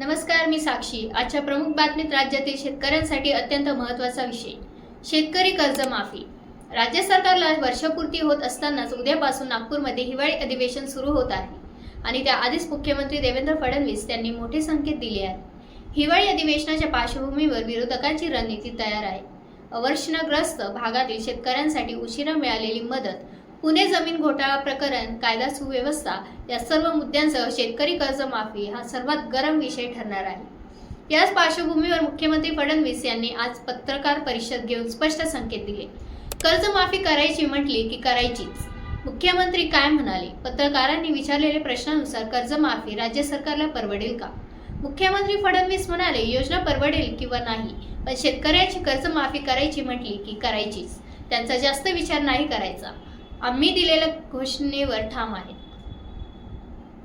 नमस्कार मी साक्षी. आजच्या प्रमुख बातमीत राज्यातील शेतकऱ्यांसाठी अत्यंत महत्त्वाचा विषय शेतकरी कर्जमाफी. राज्य सरकारला वर्षपूर्ती होत असतानाच उद्यापासून नागपूरमध्ये हिवाळी अधिवेशन सुरू होत आहे आणि त्याआधीच मुख्यमंत्री देवेंद्र फडणवीस यांनी मोठे संकेत दिले आहेत. हिवाळी अधिवेशनाच्या पार्श्वभूमीवर विरोधकांची रणनीती तयार आहे. अवर्षणग्रस्त भागातील शेतकऱ्यांसाठी उशिरा मिळालेली मदत पुणे जमीन घोटाळा प्रकरण कायदा सुव्यवस्था या सर्व मुद्द्यांसह शेतकरी कर्जमाफी हा सर्वात गरम विषय ठरणार आहे. याच पार्श्वभूमीवर मुख्यमंत्री फडणवीस यांनी आज पत्रकार परिषद घेऊन स्पष्ट संकेत दिले. कर्जमाफी करायची म्हटली की करायचीच. मुख्यमंत्री काय म्हणाले? पत्रकारांनी विचारलेल्या प्रश्नानुसार कर्जमाफी राज्य सरकारला परवडेल का? मुख्यमंत्री फडणवीस म्हणाले योजना परवडेल किंवा नाही पण शेतकऱ्याची कर्जमाफी करायची म्हटली की करायचीच. त्यांचा जास्त विचार नाही करायचा. आम्ही दिलेल्या घोषणेवर ठाम आहे.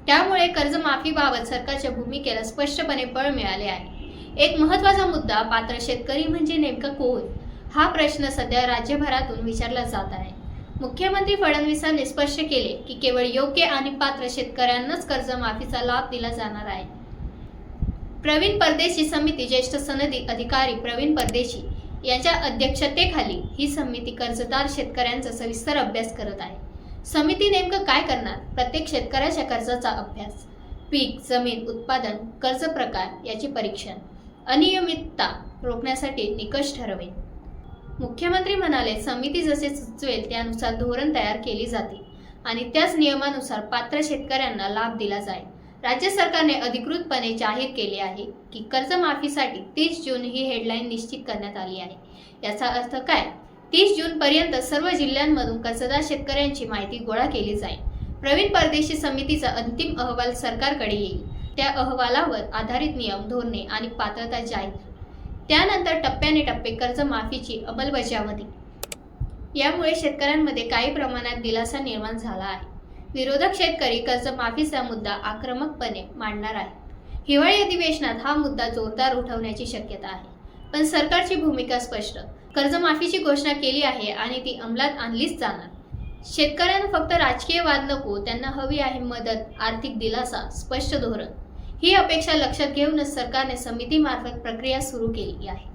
त्यामुळे कर्जमाफीबाबत सरकारच्या भूमिकेला स्पष्टपणे बळ मिळाले आहे. एक महत्त्वाचा मुद्दा पात्र शेतकरी म्हणजे नेमका कोण? हा प्रश्न सध्या राज्यभरातून विचारला जात आहे. मुख्यमंत्री फडणवीसांनी स्पष्ट केले की केवळ योग्य आणि पात्र शेतकऱ्यांनाच कर्जमाफीचा लाभ दिला जाणार आहे. प्रवीण परदेशी समिती ज्येष्ठ सनदी अधिकारी प्रवीण परदेशी यांच्या अध्यक्षतेखाली ही समिती कर्जदार शेतकऱ्यांचा सविस्तर अभ्यास करत आहे. समिती नेमकं काय करणार? प्रत्येक शेतकऱ्याच्या कर्जाचा अभ्यास पीक जमीन उत्पादन कर्ज प्रकार याचे परीक्षण अनियमितता रोखण्यासाठी निकष ठरवेल. मुख्यमंत्री म्हणाले समिती जसे सुचवेल त्यानुसार धोरण तयार केली जाते आणि त्याच नियमानुसार पात्र शेतकऱ्यांना लाभ दिला जाईल. राज्य सरकारने अधिकृतपणे जाहीर केले आहे की कर्जमाफीसाठी तीस जून ही हेडलाईन निश्चित करण्यात आली आहे. याचा अर्थ काय? तीस जून पर्यंत सर्व जिल्ह्यांमधून कर्जदार शेतकऱ्यांची माहिती गोळा केली जाईल. प्रवीण परदेशी समितीचा अंतिम अहवाल सरकारकडे येईल. त्या अहवालावर आधारित नियम धोरणे आणि पात्रता जाहीर. त्यानंतर टप्प्याने टप्पे कर्जमाफीची अंमलबजावणी. यामुळे शेतकऱ्यांमध्ये काही प्रमाणात दिलासा निर्माण झाला आहे. विरोधक शेतकरी कर्जमाफीचा मुद्दा आक्रमकपणे मांडणार आहे हिवाळी अधिवेशनात हा मुद्दा जोरदार उठवण्याची शक्यता आहे. पण सरकारची भूमिका स्पष्ट. कर्जमाफीची घोषणा केली आहे आणि ती अंमलात आणलीच जाणार. शेतकऱ्यांना फक्त राजकीय वाद नको त्यांना हवी आहे मदत आर्थिक दिलासा स्पष्ट धोरण. ही अपेक्षा लक्षात घेऊनच सरकारने समितीमार्फत प्रक्रिया सुरू केली आहे.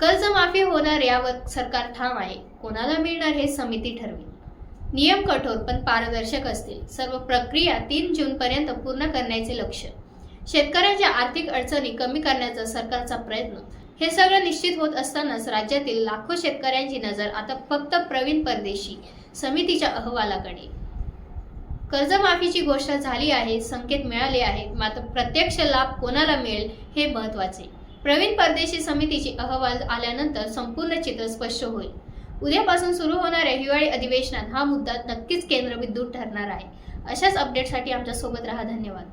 कर्जमाफी होणार यावर सरकार ठाम आहे. कोणाला मिळणार हे समिती ठरवेल नियम कठोर पण पारदर्शक असतील. सर्व प्रक्रिया तीन जून पर्यंत पूर्ण करण्याचे लक्ष. शेतकऱ्यांच्या आर्थिक अडचणी कमी करण्याचा सरकारचा प्रयत्न. हे सगळं निश्चित होत असतानाच राज्यातील लाखो शेतकऱ्यांची नजर आता फक्त प्रवीण परदेशी समितीच्या अहवालाकडे. कर्जमाफीची घोषणा झाली आहे संकेत मिळाले आहेत मात्र प्रत्यक्ष लाभ कोणाला मिळेल हे महत्त्वाचे प्रवीण परदेशी समितीची अहवाल आल्यानंतर संपूर्ण चित्र स्पष्ट होईल. उद्यापासून सुरू होणाऱ्या हिवाळी अधिवेशनात हा मुद्दा नक्कीच केंद्रबिंदू ठरणार आहे. अशाच अपडेटसाठी आमच्यासोबत राहा. धन्यवाद.